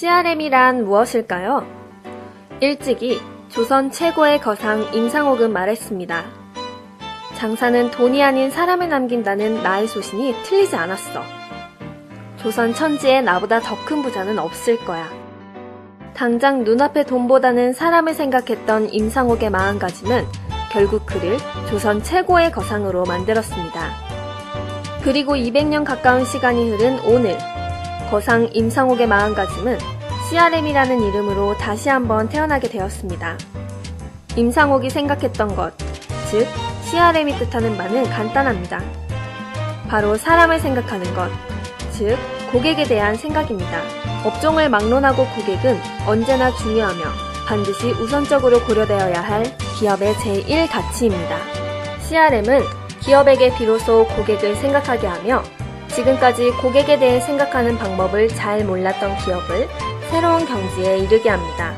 CRM이란 무엇일까요? 일찍이 조선 최고의 거상 임상옥은 말했습니다. 장사는 돈이 아닌 사람을 남긴다는 나의 소신이 틀리지 않았어. 조선 천지에 나보다 더 큰 부자는 없을 거야. 당장 눈앞의 돈보다는 사람을 생각했던 임상옥의 마음가짐은 결국 그를 조선 최고의 거상으로 만들었습니다. 그리고 200년 가까운 시간이 흐른 오늘, 거상 임상옥의 마음가짐은 CRM이라는 이름으로 다시 한번 태어나게 되었습니다. 임상옥이 생각했던 것, 즉 CRM이 뜻하는 바는 간단합니다. 바로 사람을 생각하는 것, 즉 고객에 대한 생각입니다. 업종을 막론하고 고객은 언제나 중요하며 반드시 우선적으로 고려되어야 할 기업의 제1 가치입니다. CRM은 기업에게 비로소 고객을 생각하게 하며 지금까지 고객에 대해 생각하는 방법을 잘 몰랐던 기업을 새로운 경지에 이르게 합니다.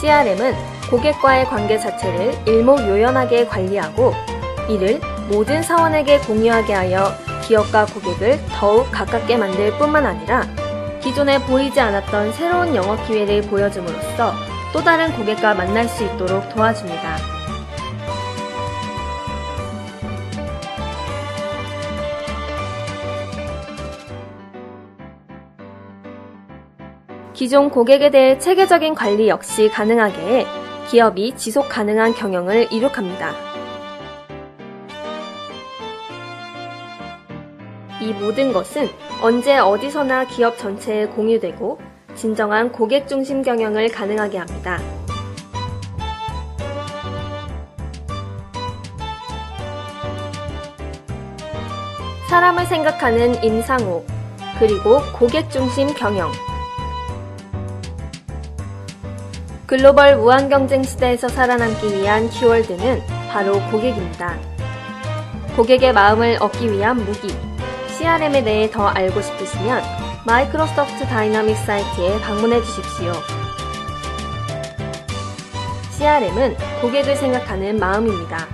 CRM은 고객과의 관계 자체를 일목요연하게 관리하고 이를 모든 사원에게 공유하게 하여 기업과 고객을 더욱 가깝게 만들 뿐만 아니라 기존에 보이지 않았던 새로운 영업 기회를 보여줌으로써 또 다른 고객과 만날 수 있도록 도와줍니다. 기존 고객에 대해 체계적인 관리 역시 가능하게 해 기업이 지속 가능한 경영을 이룩합니다. 이 모든 것은 언제 어디서나 기업 전체에 공유되고 진정한 고객 중심 경영을 가능하게 합니다. 사람을 생각하는 임상옥, 그리고 고객 중심 경영. 글로벌 무한 경쟁 시대에서 살아남기 위한 키워드는 바로 고객입니다. 고객의 마음을 얻기 위한 무기, CRM에 대해 더 알고 싶으시면 마이크로소프트 다이나믹 사이트에 방문해 주십시오. CRM은 고객을 생각하는 마음입니다.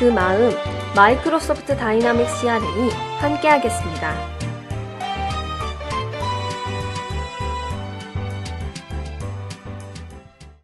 그 마음, 마이크로소프트 다이나믹 CRM이 함께하겠습니다.